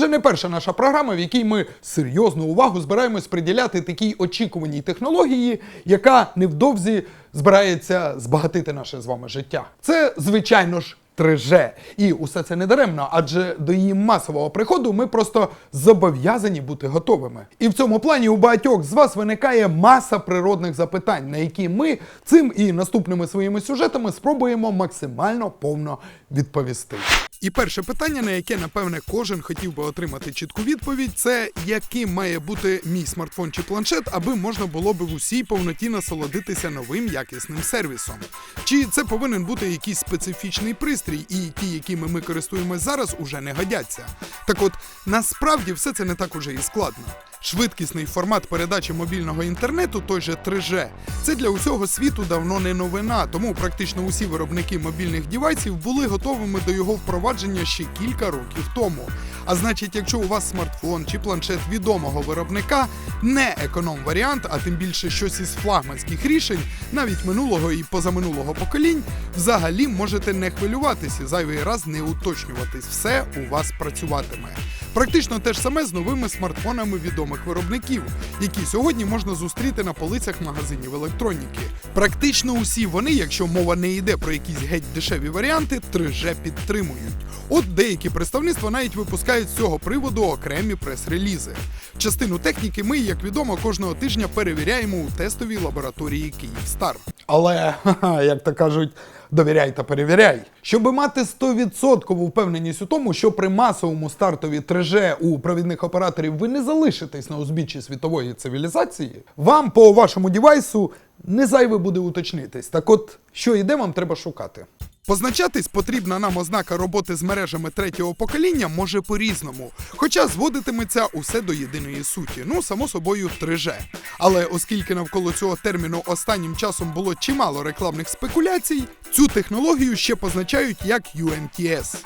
вже не перша наша програма, в якій ми серйозну увагу збираємось приділяти такій очікуваній технології, яка невдовзі збирається збагатити наше з вами життя. Це, звичайно ж, 3G. І усе це не даремно, адже до її масового приходу ми просто зобов'язані бути готовими. І в цьому плані у багатьох з вас виникає маса природних запитань, на які ми цим і наступними своїми сюжетами спробуємо максимально повно відповісти. І перше питання, на яке напевне кожен хотів би отримати чітку відповідь, це яким має бути мій смартфон чи планшет, аби можна було би в усій повноті насолодитися новим якісним сервісом. Чи це повинен бути якийсь специфічний пристрій, і ті, якими ми користуємось зараз, уже не годяться. Так от насправді все це не так уже і складно. Швидкісний формат передачі мобільного інтернету, той же 3G, це для усього світу давно не новина, тому практично усі виробники мобільних дівайсів були готовими до його впровадження ще кілька років тому. А значить, якщо у вас смартфон чи планшет відомого виробника, не економ-варіант, а тим більше щось із флагманських рішень, навіть минулого і позаминулого поколінь, взагалі можете не хвилюватися, зайвий раз не уточнюватись, все у вас працюватиме. Практично те ж саме з новими смартфонами відомих виробників, які сьогодні можна зустріти на полицях магазинів електроніки. Практично усі вони, якщо мова не йде про якісь геть дешеві варіанти, 3G підтримують. От деякі представництва навіть випускають з цього приводу окремі прес-релізи. Частину техніки ми, як відомо, кожного тижня перевіряємо у тестовій лабораторії Київстар. Але, як то кажуть, довіряй та перевіряй. Щоб мати 100% впевненість у тому, що при масовому стартові 3G у провідних операторів ви не залишитесь на узбіччі світової цивілізації, вам по вашому дівайсу не зайве буде уточнитись. Так от, що і де вам треба шукати. Позначатись потрібна нам ознака роботи з мережами третього покоління може по-різному, хоча зводитиметься усе до єдиної суті, ну само собою 3G. Але оскільки навколо цього терміну останнім часом було чимало рекламних спекуляцій, цю технологію ще позначають як UMTS.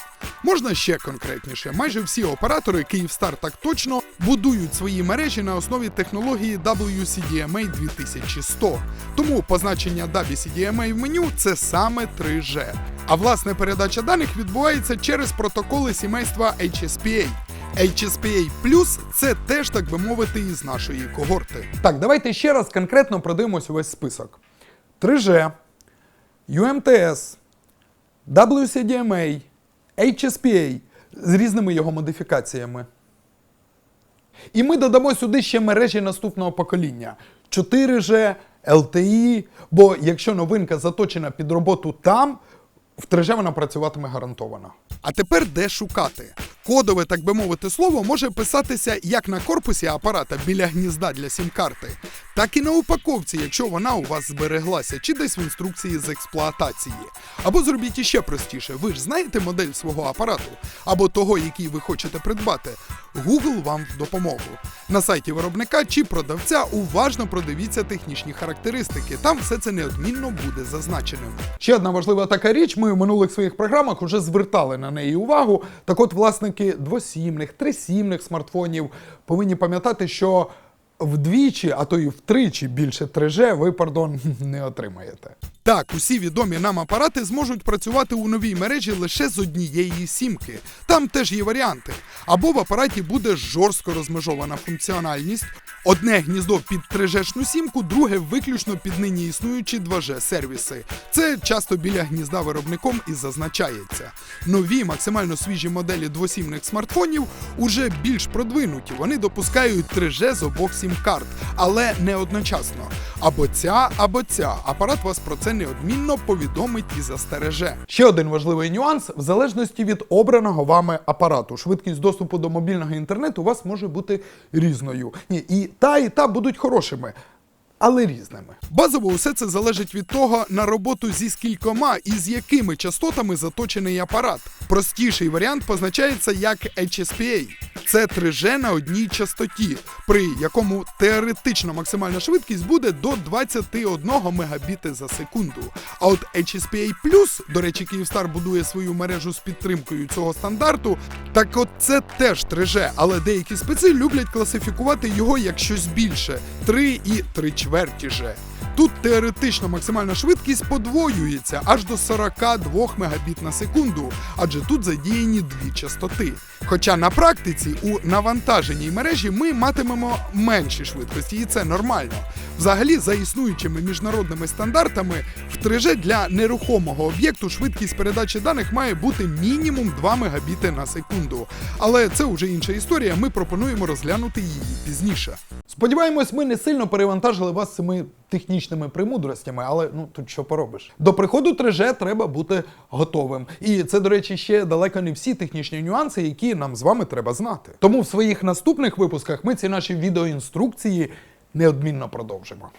Можна ще конкретніше. Майже всі оператори Київстар так точно будують свої мережі на основі технології WCDMA 2100. Тому позначення WCDMA в меню це саме 3G. А власне передача даних відбувається через протоколи сімейства HSPA. HSPA Plus – це теж, так би мовити, із нашої когорти. Так, давайте ще раз конкретно продивимось увесь список: 3G, UMTS, WCDMA, HSPA з різними його модифікаціями. І ми додамо сюди ще мережі наступного покоління: 4G, LTE, бо якщо новинка заточена під роботу там, в 3G вона працюватиме гарантовано. А тепер де шукати? Кодове, так би мовити, слово може писатися як на корпусі апарата біля гнізда для сім-карти, так і на упаковці, якщо вона у вас збереглася, чи десь в інструкції з експлуатації. Або зробіть іще простіше, ви ж знаєте модель свого апарату, або того, який ви хочете придбати. Google вам в допомогу. На сайті виробника чи продавця уважно продивіться технічні характеристики. Там все це неодмінно буде зазначеним. Ще одна важлива така річ. Ми в минулих своїх програмах вже звертали на неї увагу. Так от, власники двосімних, трисімних смартфонів повинні пам'ятати, що вдвічі, а то і втричі більше 3G ви, пардон, не отримаєте. Так, усі відомі нам апарати зможуть працювати у новій мережі лише з однієї сімки. Там теж є варіанти. Або в апараті буде жорстко розмежована функціональність. Одне гніздо під 3G-шну сімку, друге виключно під нині існуючі 2G сервіси. Це часто біля гнізда виробником і зазначається. Нові максимально свіжі моделі двосімних смартфонів уже більш продвинуті. Вони допускають 3G з обох сім-карт, але не одночасно. Або ця, або ця. Апарат вас про це неодмінно повідомить і застереже. Ще один важливий нюанс: в залежності від обраного вами апарату, швидкість доступу до мобільного інтернету у вас може бути різною. Ні, і та, і та будуть хорошими. Але різними. Базово усе це залежить від того, на роботу зі скількома і з якими частотами заточений апарат. Простіший варіант позначається як HSPA. Це 3G на одній частоті, при якому теоретично максимальна швидкість буде до 21 мегабіти за секунду. А от HSPA+, до речі, Київстар будує свою мережу з підтримкою цього стандарту. Так от це теж 3G, але деякі спеці люблять класифікувати його як щось більше 3 і 3 чверті G. Тут теоретично максимальна швидкість подвоюється аж до 42 Мбіт на секунду, адже тут задіяні дві частоти. Хоча на практиці у навантаженій мережі ми матимемо менші швидкості, і це нормально. Взагалі, за існуючими міжнародними стандартами, в 3G для нерухомого об'єкту швидкість передачі даних має бути мінімум 2 Мбіти на секунду. Але це вже інша історія. Ми пропонуємо розглянути її пізніше. Сподіваємось, ми не сильно перевантажили вас цими технічними премудростями, але ну тут що поробиш. До приходу 3G треба бути готовим. І це, до речі, ще далеко не всі технічні нюанси, які нам з вами треба знати. Тому в своїх наступних випусках ми ці наші відеоінструкції неодмінно продовжимо.